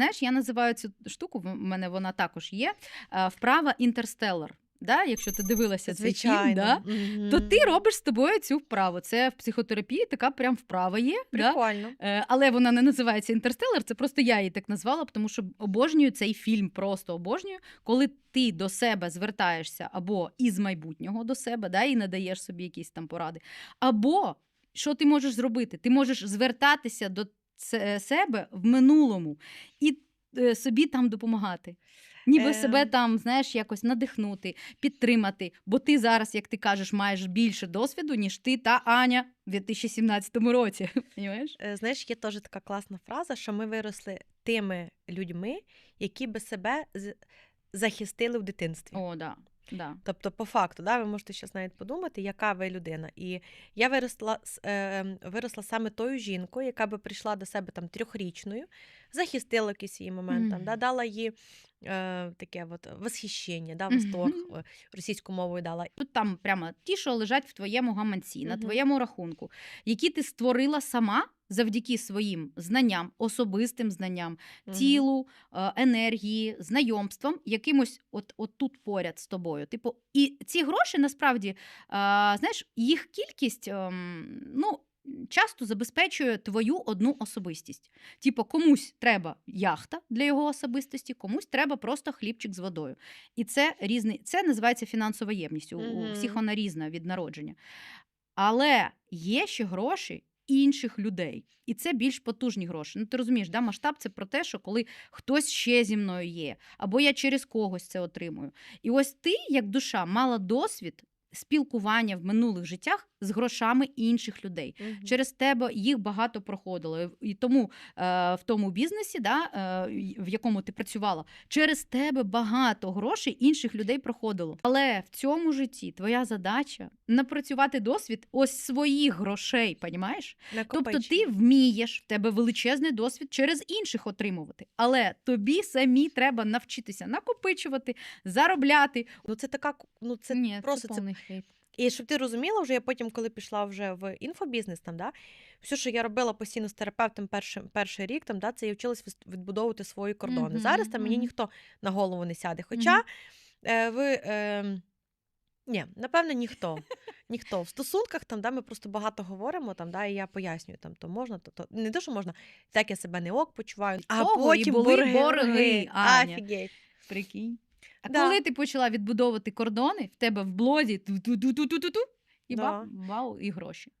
знаєш, я називаю цю штуку, в мене вона також є. е, Вправа інтерстеллар. Да? Якщо ти дивилася цей фільм, Звичайно. да? Мгм. то ти робиш з тобою цю вправу. Це в психотерапії така прям вправа є. Да? Прикольно. Е, Але вона не називається інтерстелар. Це просто я її так назвала, тому що обожнюю цей фільм, просто обожнюю, коли ти до себе звертаєшся або із майбутнього до себе, да, і надаєш собі якісь там поради. Або що ти можеш зробити? Ти можеш звертатися до себе в минулому і е, собі там допомагати. Ніби Е. себе там, знаєш, якось надихнути, підтримати. Бо ти зараз, як ти кажеш, маєш більше досвіду, ніж ти та Аня в 2017 році. Понімаєш? Е, Знаєш, є теж така класна фраза, що ми виросли тими людьми, які би себе захистили в дитинстві. О, да. Да. Тобто, по факту, да, ви можете зараз навіть подумати, яка ви людина. І я виросла, с- е, виросла саме тою жінкою, яка би прийшла до себе там трьохрічною, захистила якийсь її момент, там, да, дала їй е, таке от восхищення, да, восторг, е, російською мовою дала. Тут там прямо ті, що лежать в твоєму гаманці, на твоєму рахунку, які ти створила сама завдяки своїм знанням, особистим знанням, Мгм. тілу, е, енергії, знайомствам, якимось от, от тут поряд з тобою. Типу, і ці гроші насправді, е, знаєш, їх кількість ем, ну, часто забезпечує твою одну особистість. Типу, комусь треба яхта для його особистості, комусь треба просто хлібчик з водою. І це різний, це називається фінансова ємність. У, у всіх вона різна від народження. Але є ще гроші інших людей, і це більш потужні гроші. Ну ти розумієш, да? масштаб це про те, що коли хтось ще зі мною є, або я через когось це отримую. І ось ти, як душа, мала досвід спілкування в минулих життях з грошами інших людей. Мгм. Через тебе їх багато проходило. І- І тому е, в тому бізнесі, да, е, в якому ти працювала, через тебе багато грошей інших людей проходило. Але в цьому житті твоя задача напрацювати досвід ось своїх грошей, понімаєш? Тобто ти вмієш, в тебе величезний досвід через інших отримувати. Але тобі самі треба навчитися накопичувати, заробляти. Ну, це така, ну це Ні, просто це це І щоб ти розуміла, вже я потім, коли пішла вже в інфобізнес, там, да, все, що я робила постійно з терапевтом перший, перший рік, там, да, це я вчилась відбудовувати свої кордони. Мгм, Зараз там мені ніхто на голову не сяде. Хоча е, ви. Е, ні, напевно, ніхто. Ніхто. В стосунках там, да, ми просто багато говоримо, там, да, і я пояснюю, там, то можна, то, то не те, що можна, так я себе не ок почуваю, а того і потім були борги. борги, Аня. Офігеть. Прикинь. А Да. коли ти почала відбудовувати кордони, в тебе в блозі ту-ту-ту-ту-ту-ту, і Да. ба- вау, і гроші.